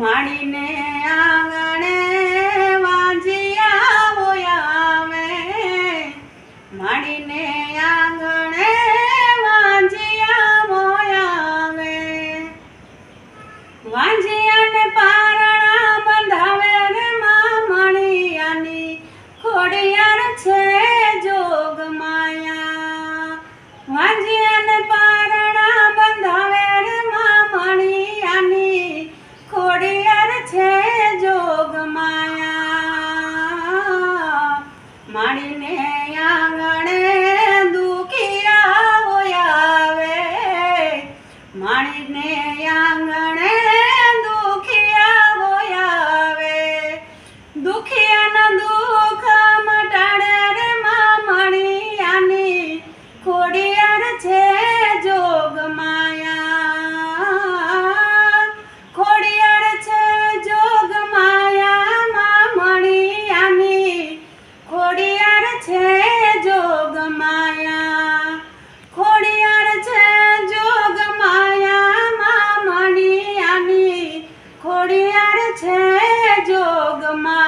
માણીને આંગણે વાંજિયા બોયાવે. માણીને આંગણે વાંજિયા બોયાવે. વાંજિયાને પારણા બંધાવે રે માં મણિયાની ખોડિયાર છે જોગ માયા. વાંજિયા છે જોગ માયા. માણીને છે જોગ માયા ખોડિયાર છે જોગ માયા માં મણિયાની ખોડિયાર છે